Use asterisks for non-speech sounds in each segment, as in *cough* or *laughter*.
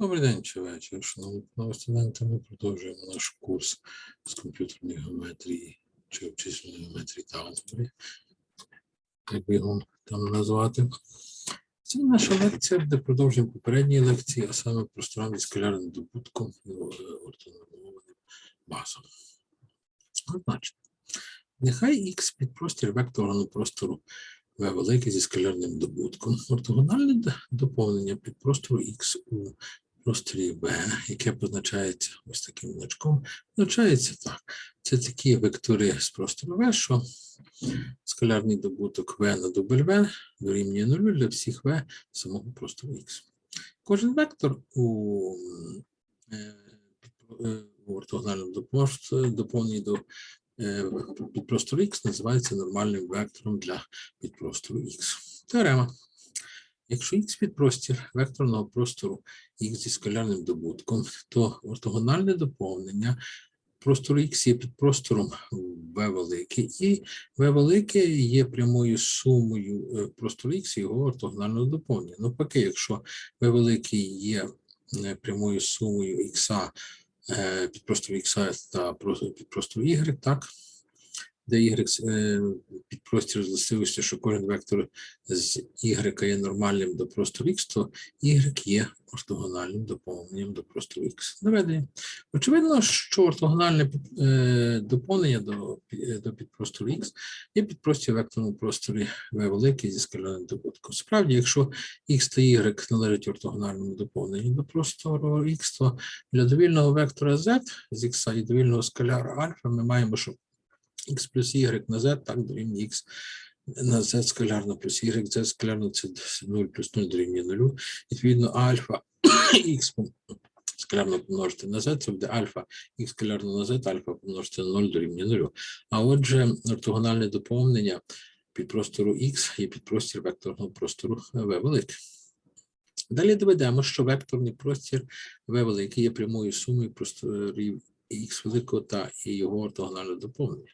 Добрий день чи вечір, шановні студенти. Ми продовжуємо наш курс з комп'ютерної геометрії чи обчисленої геометрії та алгебри, як його там назвати. Це наша лекція, де продовжуємо попередні лекції, а саме просторам зі скалярним добутком і е, ортонормованим базом. Значить, нехай Х підпростір векторного простору В великий зі скалярним добутком. Ортогональне доповнення підпростору Х у просторі В, яке позначається ось таким значком, позначається так. Це такі вектори з простору В, що скалярний добуток В на дубль В дорівнює нулю для всіх В самого простору Х. Кожен вектор у, е, е, у ортогональному доповненні до е, підпростору Х називається нормальним вектором для підпростору Х. Теорема. Якщо Х підпростір векторного простору Х зі скалярним добутком, то ортогональне доповнення простору Х є підпростором В велике, і В велике є прямою сумою е, простору Х і його ортогонального доповнення. Навпаки, якщо В великий є е, прямою сумою Х підпростору Х та про- підпростору Y, так, де Y е, підпростір з властивістю, що кожен вектор з Y є нормальним до простору Х, то Y є ортогональним доповненням до простору Х. Наведення. Очевидно, що ортогональне е, доповнення до, е, до підпростору Х є підпростір векторному просторі В великий зі скалярним добутком. Справді, якщо Х та Y належать ортогональному доповненню до простору Х, то для довільного вектора Z з Х і довільного скаляра альфа ми маємо, що x плюс y на z так дорівнює x на z скалярно плюс y, z скалярно це 0 плюс 0 дорівнює 0. Відповідно, альфа *coughs* x скалярно помножити на z, це буде альфа x скалярно на z, альфа помножити на 0 дорівнює 0. А отже, ортогональне доповнення підпростору x є підпростір векторного простору v великий. Далі доведемо, що векторний простір v великий є прямою сумою просторів х великого та і його ортогональне доповнення.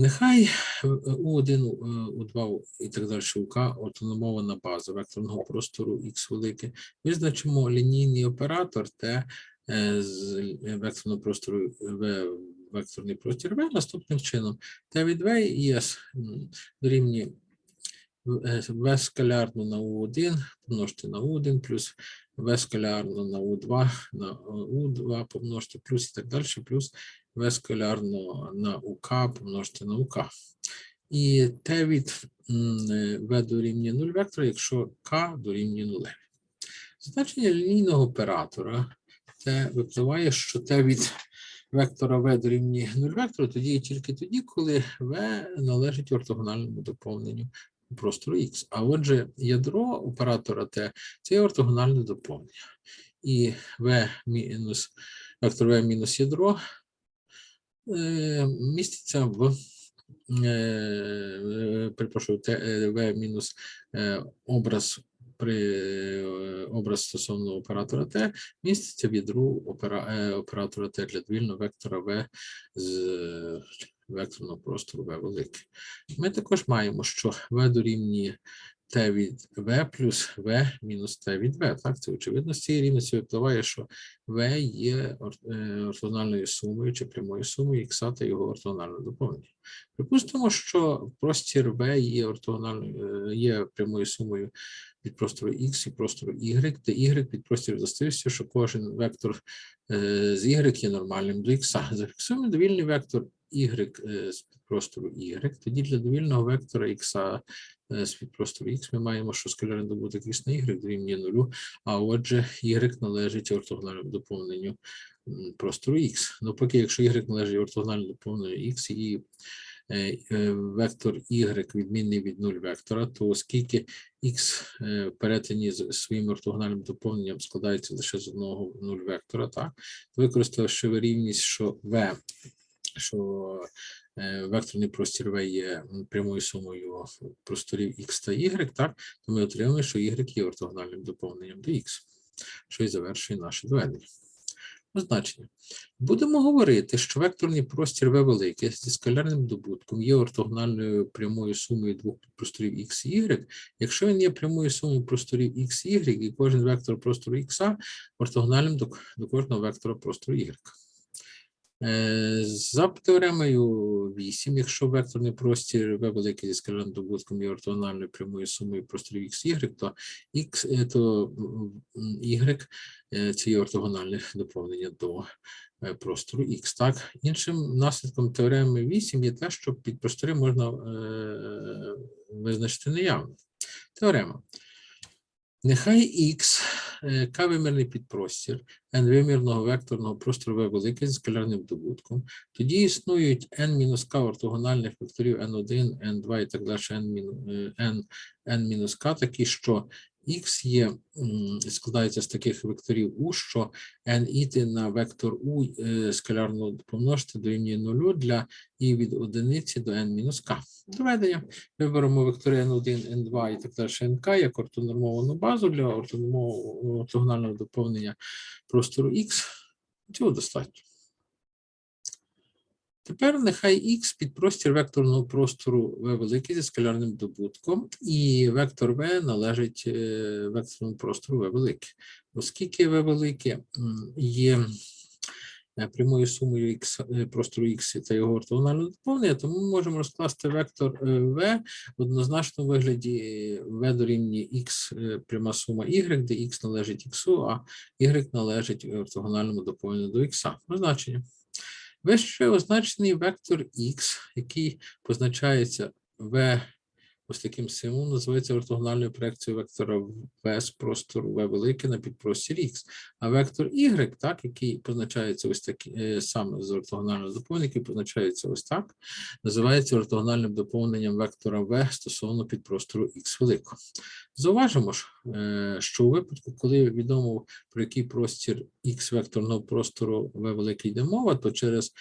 Нехай е, У1, е, У2 і так далі у К ортономована база векторного простору х велике. Визначимо лінійний оператор Т е, з векторного простору В векторний простір В наступним чином. Т від В і С дорівнює в- В скалярно на У1 помножити на У1 плюс В скалярно на У2 на У2 помножити плюс і так далі, плюс В скалярно на УК помножити на УК. І Т від е, В дорівнює 0 вектора, якщо К дорівнює 0. Значення лінійного оператора це випливає, що Т від вектора В дорівнює 0 вектора, тоді і тільки тоді, коли В належить ортогональному доповненню простору Х. А отже, ядро оператора Т це ортогональне доповнення. І В мінус вектор В мінус ядро е, міститься в е, перепрошую, е, В мінус образ образ стосовно оператора Т міститься в ядру опера, оператора Т для довільного вектора В з векторного простору В великий. Ми також маємо, що В дорівнює Т від В плюс В мінус Т від В. Так, це очевидно з цієї рівності випливає, що В є е, ортогональною сумою чи прямою сумою х та його ортогональне доповнення. Припустимо, що простір В є ортогональною, е, є прямою сумою від простору Х і простору Y, де Y під простір властивістю, що кожен вектор е, з Y є нормальним до Х. Зафіксуємо довільний вектор Y е, з підпростору Y. Тоді для довільного вектора Х е, з підпростору Х ми маємо, що скалярний добуток Х на Y дорівнює нулю, а отже, Y належить ортогональному доповненню простору Х. Навпаки, якщо Y належить ортогональному доповненню Х і е, вектор Y відмінний від 0 вектора, то оскільки е, в перетині з своїм ортогональним доповненням складається лише з одного 0 вектора, так, використавши вирівність, що В, що е, векторний простір В є прямою сумою просторів Х та Y, так, то ми отримуємо, що Y є ортогональним доповненням до Х, що і завершує наше доведення. Значення. Будемо говорити, що векторний простір V великий зі скалярним добутком є ортогональною прямою сумою двох просторів x і y, якщо він є прямою сумою просторів x і y, і кожен вектор простору x ортогональним до, до кожного вектора простору y. За теоремою 8, якщо векторний простір V великий зі скалярним добутком є ортогональною прямою сумою просторів x і y, то x, е, то y е, це є ортогональне доповнення до е, простору X. Так, іншим наслідком теореми 8 є те, що підпростори можна е, визначити неявно. Теорема. Нехай X е, К-вимірний підпростір n-вимірного векторного простору великий з скалярним добутком. Тоді існують n-k ортогональних векторів n1, n2 і так далі, n, е, n-k, такі, що X є, складається з таких векторів U, що n іти на вектор U е, скалярно помножити дорівнює нулю для і від одиниці до n-k. Доведення. Виберемо вектори n1, n2 і так далі, nk як ортонормовану базу для ортогонального доповнення простору X. Цього достатньо. Тепер нехай X під простір векторного простору V великий зі скалярним добутком, і вектор V належить е, векторному простору V великий. Оскільки V велике є е, прямою сумою X, е, простору X та його ортогонального доповнення, тому ми можемо розкласти вектор V в однозначному вигляді V дорівнює X пряма сума Y, де X належить X, а Y належить ортогональному доповненню до X. Значення. Вище означений вектор X, який позначається V ось таким символом, називається ортогональною проекцією вектора V з простору V великий на підпростір X. А вектор Y, так, який позначається ось такі, е, саме з ортогонального доповнення, який позначається ось так, називається ортогональним доповненням вектора V стосовно підпростору X великого. Зауважимо ж, е, що у випадку, коли відомо про який простір X векторного простору V великий йде мова, то через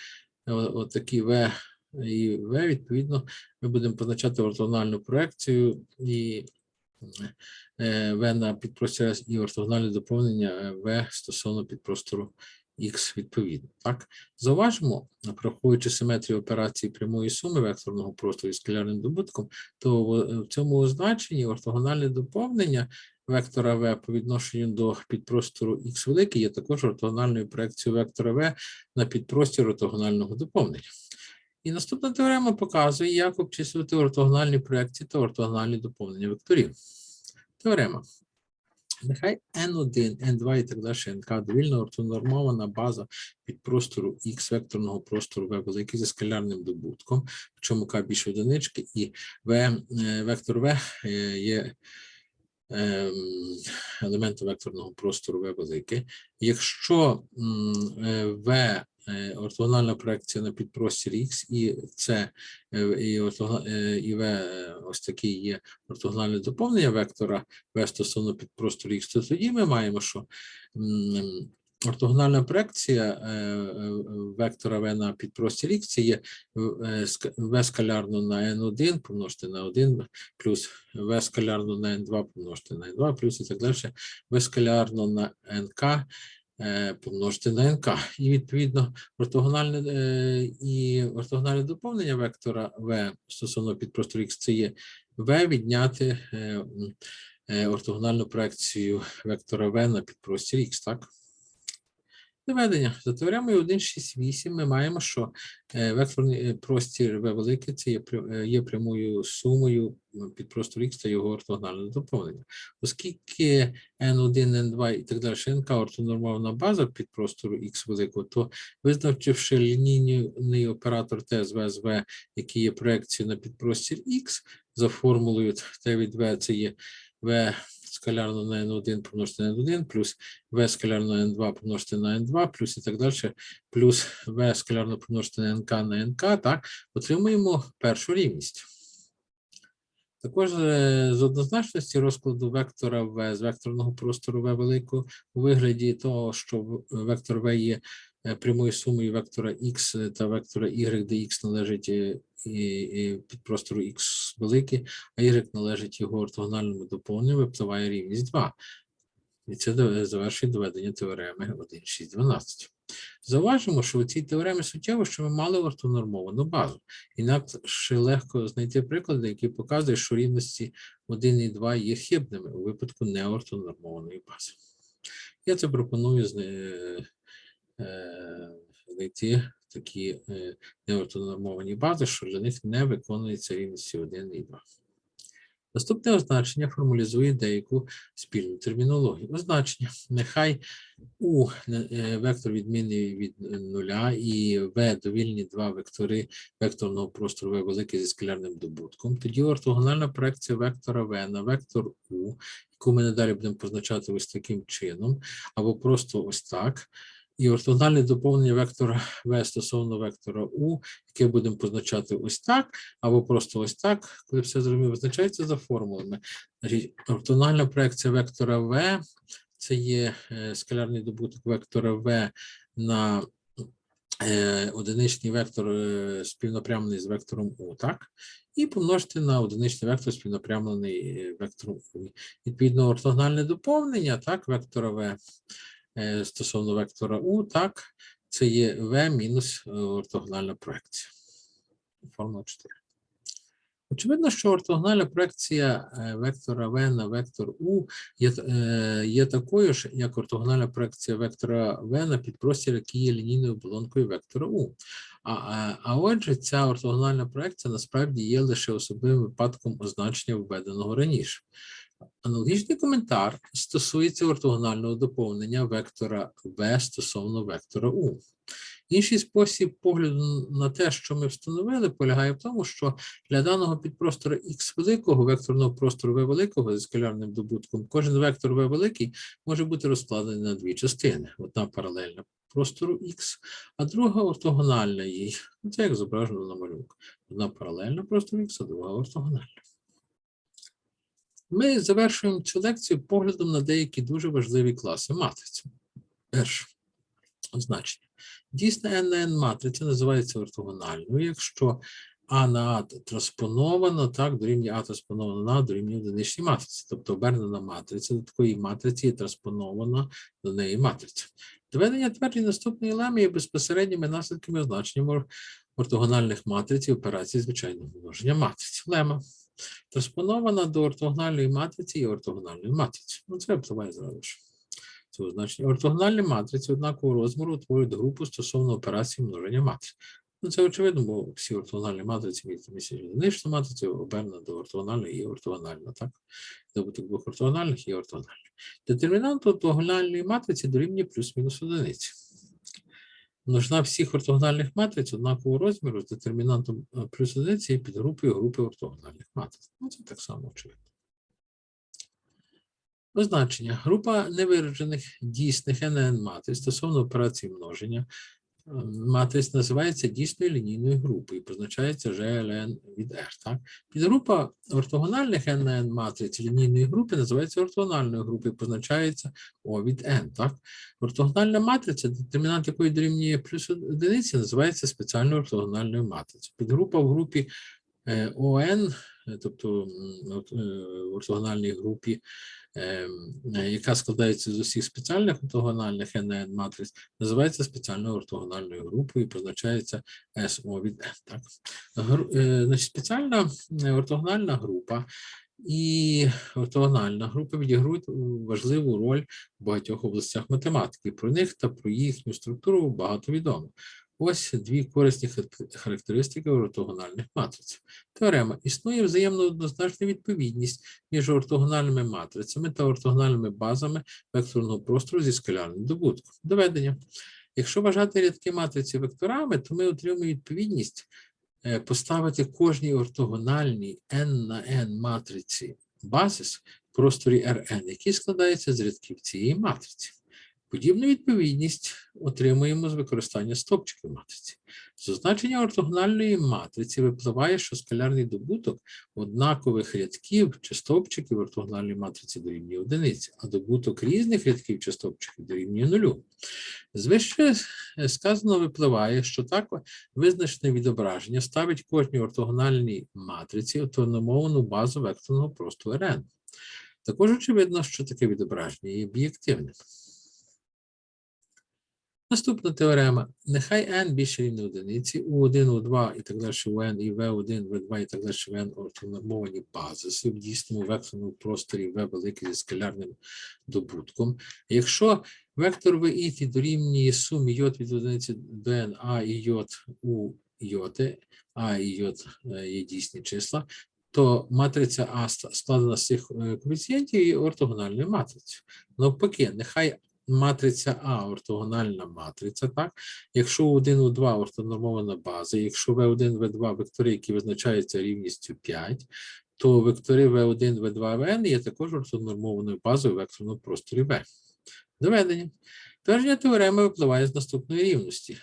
е, отакі V і V, відповідно, ми будемо позначати ортогональну проекцію і е, V на підпростір і ортогональне доповнення е, V стосовно підпростору X відповідно. Так, зауважимо, враховуючи симетрію операції прямої суми векторного простору із скалярним добутком, то в, в цьому означенні ортогональне доповнення вектора V по відношенню до підпростору X великий є також ортогональною проекцією вектора V на підпростір ортогонального доповнення. І наступна теорема показує, як обчислювати ортогональні проекції та ортогональні доповнення векторів. Теорема. Нехай N1, N2 і так далі, NK довільно ортонормована база підпростору X векторного простору V великий зі скалярним добутком, причому К більше одинички, і V, е, вектор V е, є ем, елементом векторного простору V велике. Якщо е, е, ортогональна проекція на підпростір X, і це е, і, е, і е, ось такий є ортогональне доповнення вектора V стосовно підпростору X, то тоді ми маємо, що ортогональна проекція е, е, вектора V на підпростір X це є е, V скалярно на N1 помножити на 1 плюс V скалярно на N2 помножити на N2 плюс і так далі V скалярно на NK е, помножити на НК. І відповідно ортогональне е, і ортогональне доповнення вектора V стосовно підпростору X це є V відняти е, е, ортогональну проекцію вектора V на підпростір X, так? Доведення. За теоремою 1,6,8 ми маємо, що е, векторний е, простір V великий це є, е, прямою сумою м, підпростору X та його ортогонального доповнення. Оскільки N1, N2 і так далі, NK ортонормована база підпростору X великого, то визначивши лінійний оператор T з V з V, який є проекцією на підпростір X, за формулою T від V це є V скалярно на N1 помножити на N1, плюс V скалярно на N2 помножити на N2, плюс і так далі, плюс V скалярно помножити на NK на NK, так, отримуємо першу рівність. Також е, з однозначності розкладу вектора V з векторного простору V великого у вигляді того, що вектор V є е, прямою сумою вектора X та вектора Y, де X належить під простору X великий, а Y належить його ортогональному доповненню, випливає рівність 2. І це завершує доведення теореми 1.6.12. Зауважимо, що у цій теоремі суттєво, що ми мали ортонормовану базу. Інакше легко знайти приклади, які показують, що рівності 1 і 2 є хибними у випадку неортонормованої бази. Я це пропоную знайти такі е, неортонормовані бази, що для них не виконується рівності 1 і 2. Наступне означення формалізує деяку спільну термінологію. Означення нехай у е, вектор відмінний від нуля і в довільні два вектори векторного простору В великий зі скалярним добутком. Тоді ортогональна проекція вектора В на вектор У, яку ми надалі будемо позначати ось таким чином, або просто ось так. І ортогональне доповнення вектора В стосовно вектора У, яке будемо позначати ось так, або просто ось так, коли все зрозуміло, визначається за формулами. Значить, ортогональна проекція вектора В це є е, скалярний добуток вектора В на е, одиничний вектор е, співнапрямлений з вектором У, так? І помножити на одиничний вектор співнапрямлений вектором У. Відповідно, ортогональне доповнення, так, вектора В стосовно вектора У, так, це є В мінус е, ортогональна проекція. Формула 4. Очевидно, що ортогональна проекція е, вектора В на вектор У є, е, є такою ж, як ортогональна проекція вектора В на підпростір, який є лінійною оболонкою вектора У. А, а, а отже, ця ортогональна проекція насправді є лише особливим випадком означення введеного раніше. Аналогічний коментар стосується ортогонального доповнення вектора В стосовно вектора У. Інший спосіб погляду на те, що ми встановили, полягає в тому, що для даного підпростора Х великого векторного простору V великого зі скалярним добутком, кожен вектор V великий може бути розкладений на дві частини: одна паралельна простору Х, а друга ортогональна їй. Ну, Це як зображено на малюнку. Одна паралельна простору Х, а друга ортогональна. Ми завершуємо цю лекцію поглядом на деякі дуже важливі класи матриці. Перше означення. Дійсна n на n матриця називається ортогональною, якщо А на А транспоновано, так, дорівнює А транспоновано на А дорівнює одиничній матриці. Тобто обернена матриця до такої матриці є транспонована до неї матриця. Доведення тверджень наступної леми є безпосередніми наслідками означення ортогональних матриць і операцій звичайного множення матриць. Лема. Транспонована до ортогональної матриці і ортогональної матриці. Ну, це впливає зразу ж. Це означення. Ортогональні матриці однакового розміру утворюють групу стосовно операції множення матриць. Ну, це очевидно, бо всі ортогональні матриці мають одиничну матрицю, обернена до ортогональної і ортогональна, так? Добуток двох ортогональних і ортогональних. Детермінант ортогональної матриці дорівнює плюс-мінус одиниці. Множина всіх ортогональних матриць однакового розміру з детермінантом е, плюс одиниці є підгрупою групи ортогональних матриць. Ну, це так само очевидно. Означення. Група невиражених дійсних НН матриць стосовно операції множення матриць називається дійсною лінійною групою і позначається GLN від R. Так? Підгрупа ортогональних НН матриць лінійної групи називається ортогональною групою позначається O від N. Так? Ортогональна матриця, детермінант якої дорівнює плюс одиниці, називається спеціальною ортогональною матрицею. Підгрупа в групі е, ОН, е, тобто е, в ортогональній групі, яка складається з усіх спеціальних ортогональних НН матриць, називається спеціальною ортогональною групою і позначається СО від N. Так? Гру- е, Значить, спеціальна е, ортогональна група і ортогональна група відіграють важливу роль в багатьох областях математики. Про них та про їхню структуру багато відомо. Ось дві корисні характеристики ортогональних матриць. Теорема. Існує взаємно однозначна відповідність між ортогональними матрицями та ортогональними базами векторного простору зі скалярним добутком. Доведення. Якщо вважати рядки матриці векторами, то ми отримуємо відповідність е, поставити кожній ортогональній n на n матриці базис в просторі Rn, який складається з рядків цієї матриці. Подібну відповідність отримуємо з використання стопчиків матриці. З ортогональної матриці випливає, що скалярний добуток однакових рядків чи стовпчиків ортогональної матриці дорівнює одиниці, а добуток різних рядків чи стовпчиків дорівнює нулю. З вище е, сказано випливає, що так визначене відображення ставить кожній ортогональній матриці автономовану базу векторного простору Rn. Також очевидно, що таке відображення є об'єктивним. Наступна теорема. Нехай n більше рівне одиниці, U1, U2 і так далі, UN, і V1, V2 і так далі, VN ортонормовані базиси в дійсному векторному просторі V великий зі скалярним добутком. Якщо вектор VI дорівнює сумі йод від одиниці до n, а і йод у йоти, а і йод е, є дійсні числа, то матриця А складена з цих е, коефіцієнтів і ортогональною матрицею. Навпаки, нехай матриця А ортогональна матриця, так? Якщо у 1, у 2 ортонормована база, якщо В1, В2 вектори, які визначаються рівністю 5, то вектори В1, В2, ВН є також ортонормованою базою векторного просторі В. Доведення. Твердження теореми випливає з наступної рівності.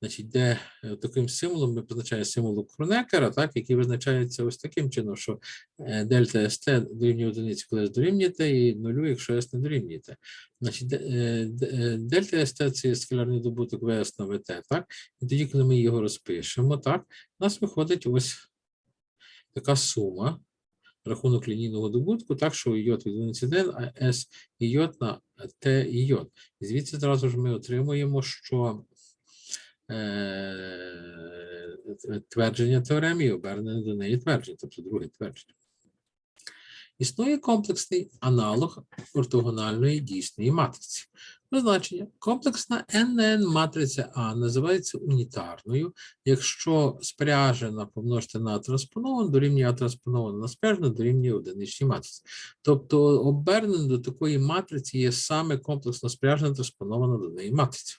Значить, де е, таким символом ми позначаємо символ Кронекера, так, який визначається ось таким чином, що е, дельта СТ дорівнює одиниці, коли S дорівнюєте, і нулю, якщо S не дорівнюєте. Значить, е, де- дельта СТ це скалярний добуток ВС на ВТ, так? І тоді, коли ми його розпишемо, так, у нас виходить ось така сума, рахунок лінійного добутку, так, що йод від одиниці до а S і на Т і йод. І звідси зразу ж ми отримуємо, що твердження теореми і обернене до неї твердження, тобто друге твердження. Існує комплексний аналог ортогональної дійсної матриці. Позначення. Комплексна NN матриця А називається унітарною, якщо спряжена помножити на транспоновану дорівнює А транспонована на спряжену дорівнює одиничній матриці. Тобто обернена до такої матриці є саме комплексно спряжена транспонована до неї матриця.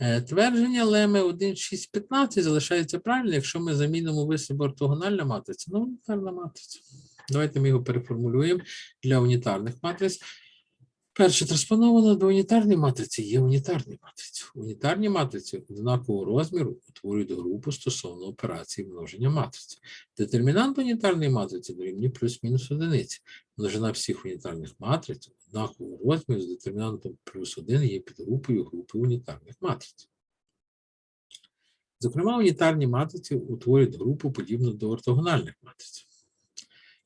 Е, Твердження леми 1, 6, 15 залишається правильним, якщо ми замінимо вислів ортогональна матриця на унітарна матриця. Давайте ми його переформулюємо для унітарних матриць. Перше, транспонована до унітарної матриці є унітарні матриці. Унітарні матриці однакового розміру утворюють групу стосовно операції множення матриць. Детермінант унітарної матриці дорівнює плюс-мінус одиниці. Множина всіх унітарних матриць однакового розміру з детермінантом плюс 1 є підгрупою групи унітарних матриць. Зокрема, унітарні матриці утворюють групу подібну до ортогональних матриць.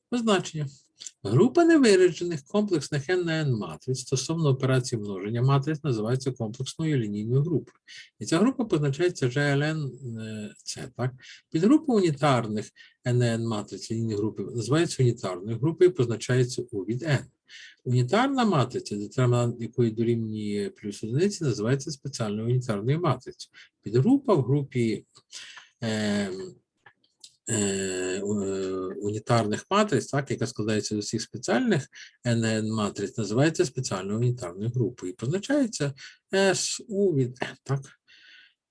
Позначення. Група невиражених комплексних n матриць стосовно операції множення матриць називається комплексною лінійною групою. І ця група позначається GLN е, так? Підгрупа унітарних n матриць лінійної групи називається унітарною групою і позначається U від n. Унітарна матриця, детермінант якої дорівнює плюс одиниці, називається спеціальною унітарною матрицею. Підгрупа в групі у- е, унітарних матриць, так, яка складається з усіх спеціальних NN матриць, називається спеціальною унітарною групою і позначається SU від N. Так?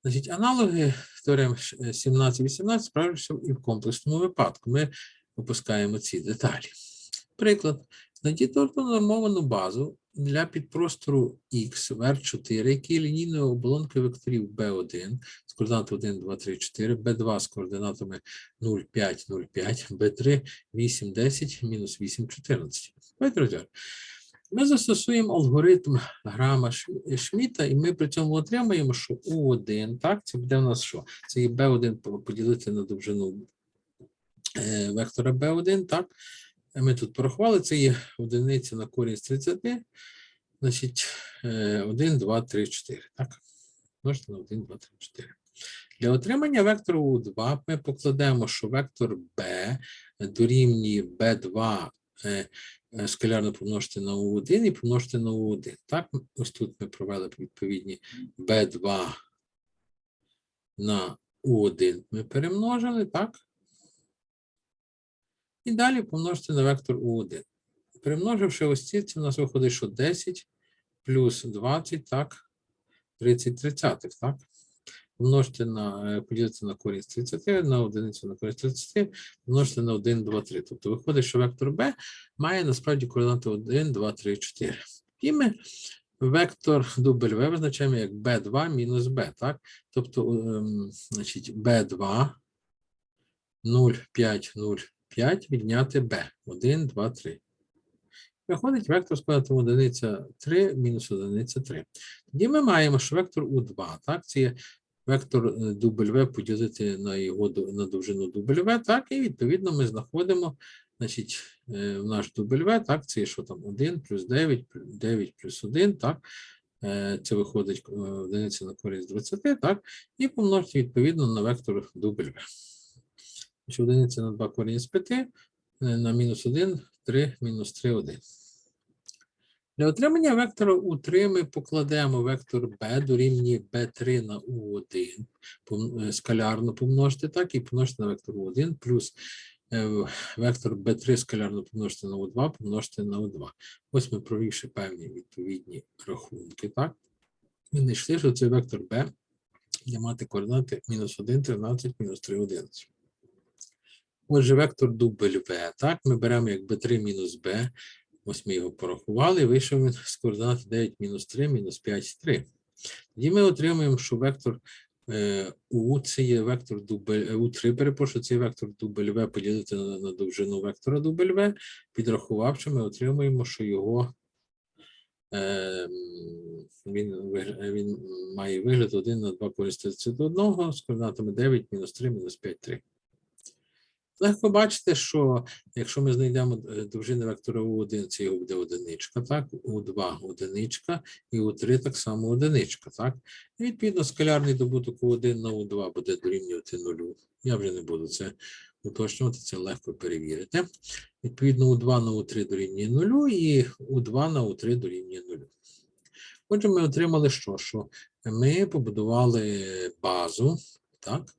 Значить, аналоги теорем 17-18 справляються і в комплексному випадку. Ми опускаємо ці деталі. Приклад. Знайдіть ортонормовану базу для підпростору X в R4, який лінійною оболонкою векторів B1 з координатами 1, 2, 3, 4, B2 з координатами 0, 5, 0, 5, B3, 8, 10, мінус 8, 14. Давайте. Ми застосуємо алгоритм грама Шміта, і ми при цьому отримаємо, що U1, так, це буде у нас що? Це є B1 поділити на довжину е, вектора B1, так? Ми тут порахували, це є одиниця на корінь з 30, значить, е, 1, 2, 3, 4, так? Множити на 1, 2, 3, 4. Для отримання вектору У2 ми покладемо, що вектор B дорівнює B2 е, е, скалярно помножити на U1 і помножити на U1. Так, ось тут ми провели відповідні B2 на U1 ми перемножили, так? І далі помножити на вектор U1. Перемноживши ось ці, це у нас виходить, що 10 плюс 20, так, 30 тридцятих, так? Помножити на, е, поділити на з 30, на одиницю на з 30, помножити на 1, 2, 3. Тобто виходить, що вектор B має насправді координати 1, 2, 3, 4. І ми вектор W визначаємо як B2 мінус B, так? Тобто, ем, значить, B2 0, 5, 0, 5 відняти b. 1, 2, 3. Виходить вектор з квадратом одиниця 3 мінус одиниця 3. Тоді ми маємо, що вектор У2, так, це є вектор е, W поділити на його на довжину W, так, і відповідно ми знаходимо, значить, е, наш W, так, це є що там 1 плюс 9, 9 плюс 1, так, е, це виходить одиниця на користь 20, так, і помножити відповідно на вектор W. Що одиниця на 2 корінь з 5 е, на мінус 1, 3, мінус 3, 1. Для отримання вектора У3 ми покладемо вектор b дорівнює b3 на U1, е, скалярно помножити так, і помножити на вектор U1 плюс е, вектор b3 скалярно помножити на U2, помножити на U2. Ось ми провівши певні відповідні рахунки, так? Ми знайшли, що цей вектор b буде мати координати мінус 1, 13, мінус 3, 11. Отже, вектор W, так, ми беремо як b3 мінус b, ось ми його порахували, вийшов він з координати 9 мінус 3, мінус 5, 3. Тоді ми отримуємо, що вектор е, U це є вектор W, U3, перепрошую, це є вектор W поділити на, на довжину вектора W, підрахувавши, ми отримуємо, що його е, він, він має вигляд 1 на 2 користь 31 з координатами 9, мінус 3, мінус 5, 3. Легко бачите, що якщо ми знайдемо е, довжини вектора У1, це його буде одиничка, так, У2 одиничка, і У3 так само одиничка, так. І відповідно скалярний добуток У1 на У2 буде дорівнювати нулю. Я вже не буду це уточнювати, це легко перевірити. Відповідно, У2 на У3 дорівнює нулю, і У2 на У3 дорівнює нулю. Отже, ми отримали що? Що ми побудували базу, так,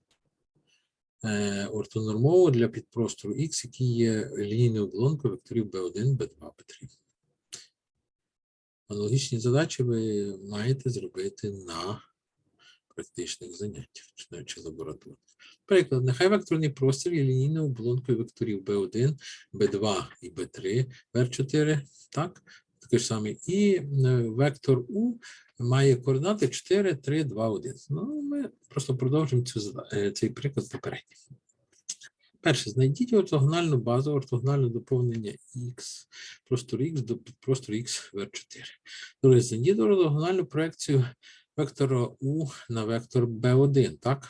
е, ортонормову для підпростору X, який є лінійною оболонкою векторів B1, B2, B3. Аналогічні задачі ви маєте зробити на практичних заняттях чи навіть чи лабораторних. Приклад, нехай векторний простір є лінійною оболонкою векторів B1, B2 і B3, R4, так, такий ж самий, і е, вектор U має координати 4, 3, 2, 1. Ну, ми просто продовжимо цю, е, цей приклад попередній. Перше, знайдіть ортогональну базу, ортогональне доповнення X, простор X до простору X в R4. Друге, знайдіть ортогональну проекцію вектора U на вектор B1, так?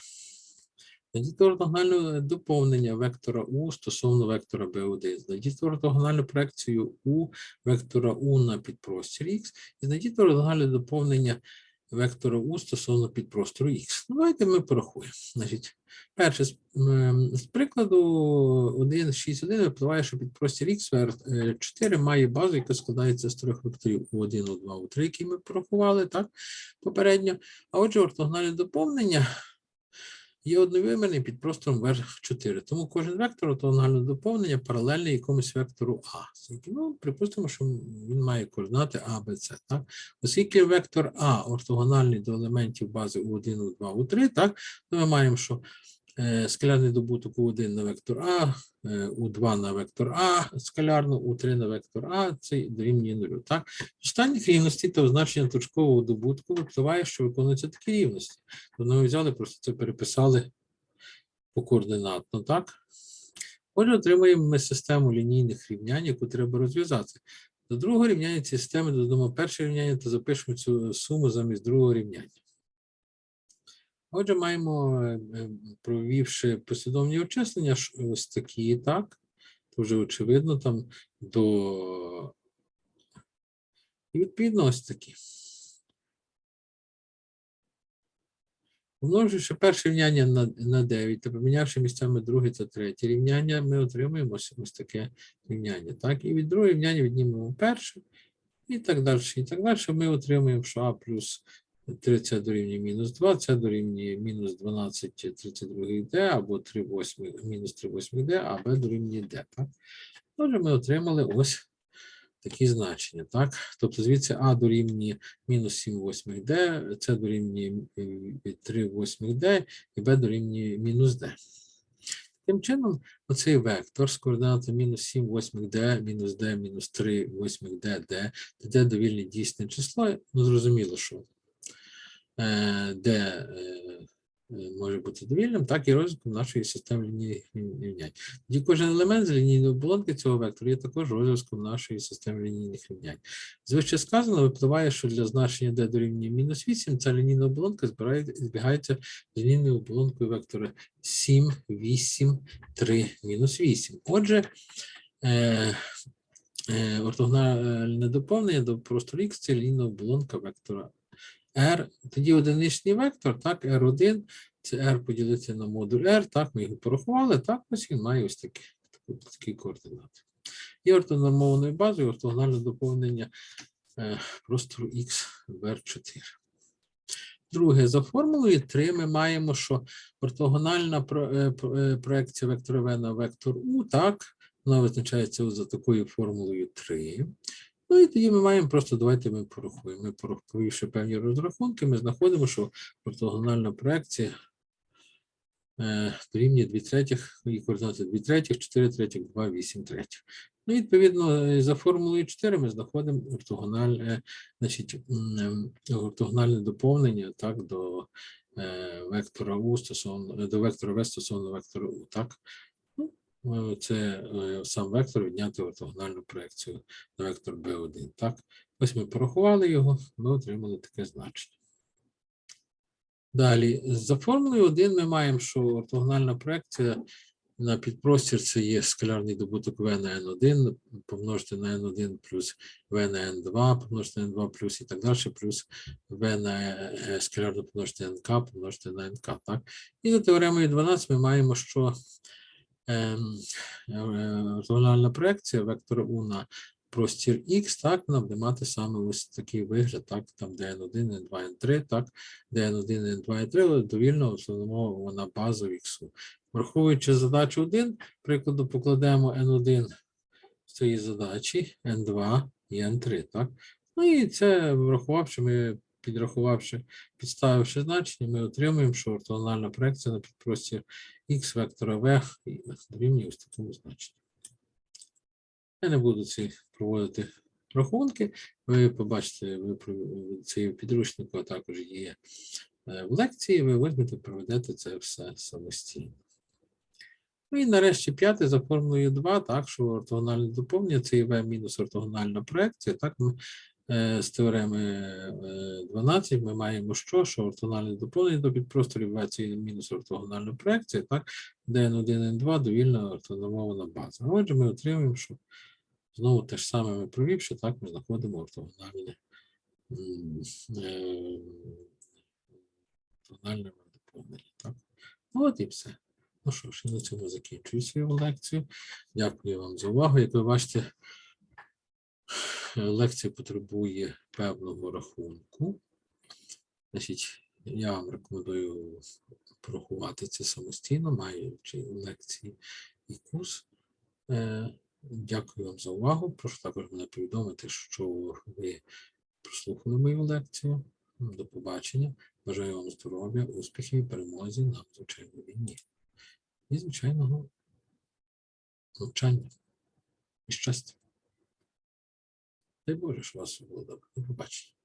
Знайдіть ортогональне доповнення вектора U стосовно вектора B1. Знайдіть ортогональну проекцію U вектора U на підпростір X і знайдіть ортогональне доповнення вектора U стосовно підпростору. Ну, Давайте ми порахуємо. Значить, перше, з, м, з прикладу 1.6.1 випливає, що підпростір в 4 має базу, яка складається з трьох векторів U1, U2, U3, які ми порахували так, попередньо. А отже, ортогональне доповнення є одновимірний під простором верх 4. Тому кожен вектор ортогонального доповнення паралельний якомусь вектору А. Ну, припустимо, що він має координати А, Б, С. Так? Оскільки вектор А ортогональний до елементів бази У1, У2, У3, так, то ми маємо, що е, скалярний добуток У1 на вектор А, е, У2 на вектор А, скалярно, У3 на вектор А, це дорівнює нулю. Так? Останніх рівності та означення точкового добутку випливає, що виконуються такі рівності. Тобто ми взяли, просто це переписали по координатно, так? Отже, отримуємо ми систему лінійних рівнянь, яку треба розв'язати. До другого рівняння цієї системи додамо перше рівняння та запишемо цю суму замість другого рівняння. Отже, маємо, е, е, провівши послідовні обчислення, ось такі, так? То вже очевидно, там до. І відповідно ось такі. Помноживши перше рівняння на, на 9 та помінявши місцями друге та третє рівняння, ми отримуємо ось таке рівняння. Так? І від другого рівняння віднімемо перше, і так далі. І так далі ми отримуємо, що А плюс 3 це дорівнює мінус 2, це дорівнює мінус 12 32 d, або 3 восьмих, мінус 3 восьмих d, а Б дорівнює d. Так? Отже, ми отримали ось такі значення. Так? Тобто звідси А дорівнює мінус 7 восьмих d, це дорівнює е, 3 восьмих d, і b дорівнює мінус d. Таким чином, оцей вектор з координатами мінус 7 восьмих d, мінус d, мінус 3 восьмих d, d, де довільне дійсне число, ну зрозуміло, що е, d е, е, може бути довільним, так і розвитком нашої системи лінійних рівнянь. Тоді кожен елемент з лінійної оболонки цього вектору є також розв'язком нашої системи лінійних рівнянь. З вище сказано випливає, що для значення d дорівнює мінус 8 ця лінійна оболонка збігається з лінійною оболонкою вектора 7, 8, 3, мінус 8. Отже, е, ортогональне доповнення до простору Х це лінійна оболонка вектора R, тоді одиничний вектор, так, R1, це R поділити на модуль R, так, ми його порахували, так, ось він має ось такі, такі, координати. І ортонормованою базою ортогональне доповнення е, простору X в R4. Друге, за формулою 3 ми маємо, що ортогональна е, е, проекція вектора V на вектор U, так, вона визначається за такою формулою 3. Ну і тоді ми маємо просто давайте ми порахуємо. Ми порахуючи певні розрахунки, ми знаходимо, що ортогональна проекція е, дорівнює 2 третіх, її координати 2 третіх, 4 третіх, 2, 8 третіх. Ну, відповідно, е, за формулою 4 ми знаходимо ортогональне, значить, ортогональне доповнення так, до е, вектора U стосовно до вектора V стосовно вектора U. Так? Е, це е, сам вектор відняти ортогональну проекцію на вектор B1. Так? Ось ми порахували його, ми отримали таке значення. Далі, за формулою 1 ми маємо, що ортогональна проекція на підпростір це є скалярний добуток V на N1 помножити на N1 плюс V на N2 помножити на N2 плюс і так далі, плюс V на е, скалярно помножити NK помножити на NK. Так? І за теоремою 12 ми маємо, що ортогональна проекція вектора U на простір X, так, вона буде мати саме ось такий вигляд, так, там де N1, N2, N3, так, де N1, N2, N3, але довільно основного на базу X. Враховуючи задачу 1, прикладу, покладемо N1 з цієї задачі, N2 і N3, так. Ну і це врахувавши, ми підрахувавши, підставивши значення, ми отримуємо, що ортогональна проекція на підпростір X вектора V дорівнює ось такому значенню. Я не буду ці проводити рахунки. Ви побачите, ви цей підручник а також є е, в лекції, ви візьмете, проведете це все самостійно. Ну і нарешті п'яте за формулою 2, так, що ортогональне доповнення це є V мінус ортогональна проекція. Так, ми з теореми е, 12 ми маємо що, що ортогональне доповнення до підпросторів це мінус ортогональна проекція, так, де N1, N2 довільна ортономована база. Отже, ми отримуємо, що Знову те ж саме ми провівши, так ми знаходимо ортогональне е, ортогональне доповнення. Так? Ну, От і все. Ну що ж, на цьому закінчую свою лекцію. Дякую вам за увагу. Як ви бачите, е, лекція потребує певного рахунку. Значить, я вам рекомендую порахувати це самостійно, маючи лекції і курс. Е, Дякую вам за увагу. Прошу також мене повідомити, що ви прослухали мою лекцію. До побачення. Бажаю вам здоров'я, успіхів і перемозі на звичайній війні. І звичайного навчання і щастя. Боже, що вас було добре. До побачення.